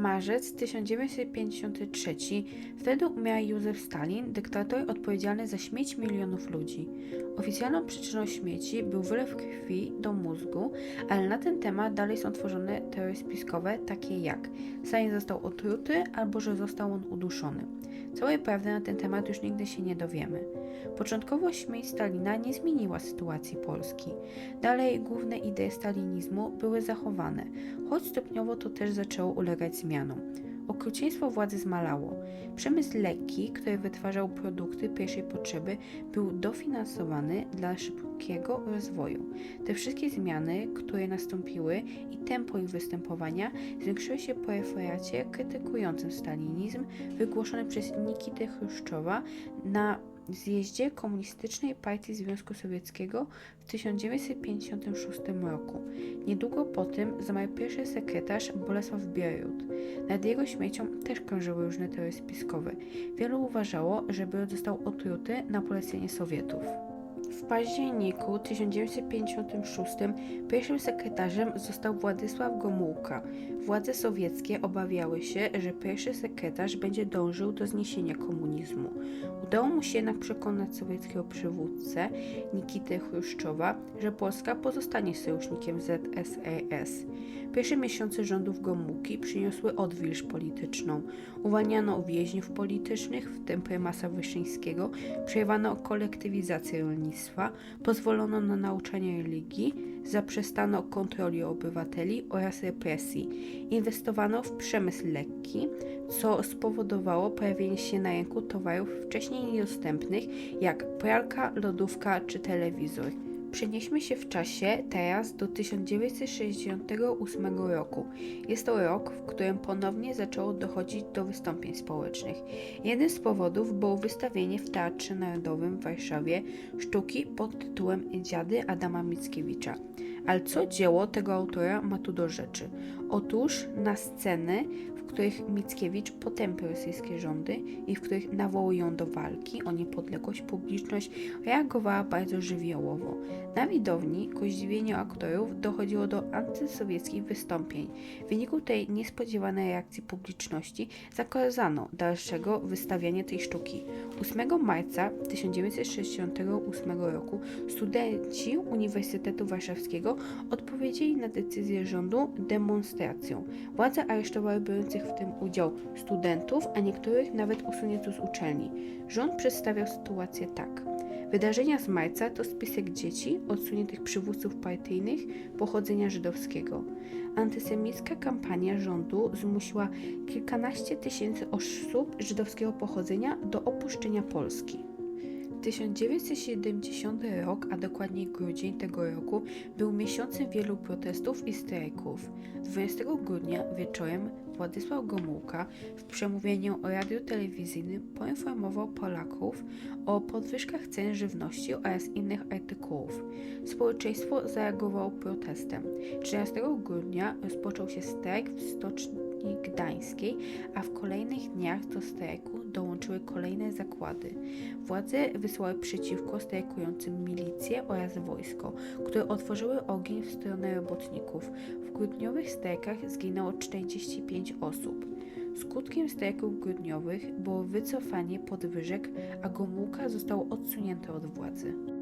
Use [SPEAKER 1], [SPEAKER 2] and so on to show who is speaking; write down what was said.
[SPEAKER 1] Marzec 1953. Wtedy umiera Józef Stalin, dyktator odpowiedzialny za śmierć milionów ludzi. Oficjalną przyczyną śmierci był wylew krwi do mózgu, ale na ten temat dalej są tworzone teorie spiskowe, takie jak Stalin został otruty albo że został on uduszony. Całej prawdy na ten temat już nigdy się nie dowiemy. Początkowo śmierć Stalina nie zmieniła sytuacji Polski. Dalej główne idee stalinizmu były zachowane, choć stopniowo to też zaczęło ulegać zmianom. Okrucieństwo władzy zmalało. Przemysł lekki, który wytwarzał produkty pierwszej potrzeby, był dofinansowany dla szybkiego rozwoju. Te wszystkie zmiany, które nastąpiły i tempo ich występowania zwiększyły się po referacie krytykującym stalinizm wygłoszonym przez Nikitę Chruszczowa na zjeździe Komunistycznej Partii Związku Sowieckiego w 1956 roku. Niedługo po tym zmarł pierwszy sekretarz Bolesław Bierut. Nad jego śmiercią też krążyły różne teorie spiskowe. Wielu uważało, że Bierut został otruty na polecenie Sowietów. W październiku 1956 pierwszym sekretarzem został Władysław Gomułka. Władze sowieckie obawiały się, że pierwszy sekretarz będzie dążył do zniesienia komunizmu. Udało mu się jednak przekonać sowieckiego przywódcę Nikitę Chruszczowa, że Polska pozostanie sojusznikiem ZSRS. Pierwsze miesiące rządów Gomułki przyniosły odwilż polityczną. Uwalniano więźniów politycznych, w tym prymasa Wyszyńskiego, przejęwano kolektywizację rolnictwa, pozwolono na nauczanie religii, zaprzestano kontroli obywateli oraz represji. Inwestowano w przemysł lekki, co spowodowało pojawienie się na rynku towarów wcześniej niedostępnych, jak pralka, lodówka czy telewizor. Przenieśmy się w czasie teraz do 1968 roku. Jest to rok, w którym ponownie zaczęło dochodzić do wystąpień społecznych. Jeden z powodów było wystawienie w Teatrze Narodowym w Warszawie sztuki pod tytułem Dziady Adama Mickiewicza. Ale co dzieło tego autora ma tu do rzeczy? Otóż na sceny, w których Mickiewicz potępia rosyjskie rządy i w których nawołują do walki o niepodległość, publiczność reagowała bardzo żywiołowo. Na widowni, ku zdziwieniu aktorów, dochodziło do antysowieckich wystąpień. W wyniku tej niespodziewanej reakcji publiczności zakazano dalszego wystawiania tej sztuki. 8 marca 1968 roku studenci Uniwersytetu Warszawskiego odpowiedzieli na decyzję rządu demonstracją. Władze aresztowały biorących w tym udział studentów, a niektórych nawet usunięto z uczelni. Rząd przedstawiał sytuację tak. Wydarzenia z marca to spisek dzieci odsuniętych przywódców partyjnych pochodzenia żydowskiego. Antysemicka kampania rządu zmusiła kilkanaście tysięcy osób żydowskiego pochodzenia do opuszczenia Polski. 1970 rok, a dokładniej grudzień tego roku, był miesiącem wielu protestów i strajków. 20 grudnia wieczorem Władysław Gomułka w przemówieniu radiu telewizyjnym poinformował Polaków o podwyżkach cen żywności oraz innych artykułów. Społeczeństwo zareagowało protestem. 13 grudnia rozpoczął się strajk w Stoczni Gdańskiej, a w kolejnych dniach do strajku dołączyły kolejne zakłady. Władze wysłały przeciwko strajkującym milicje oraz wojsko, które otworzyły ogień w stronę robotników. W grudniowych strajkach zginęło 45 osób. Skutkiem strajków grudniowych było wycofanie podwyżek, a Gomułka został odsunięty od władzy.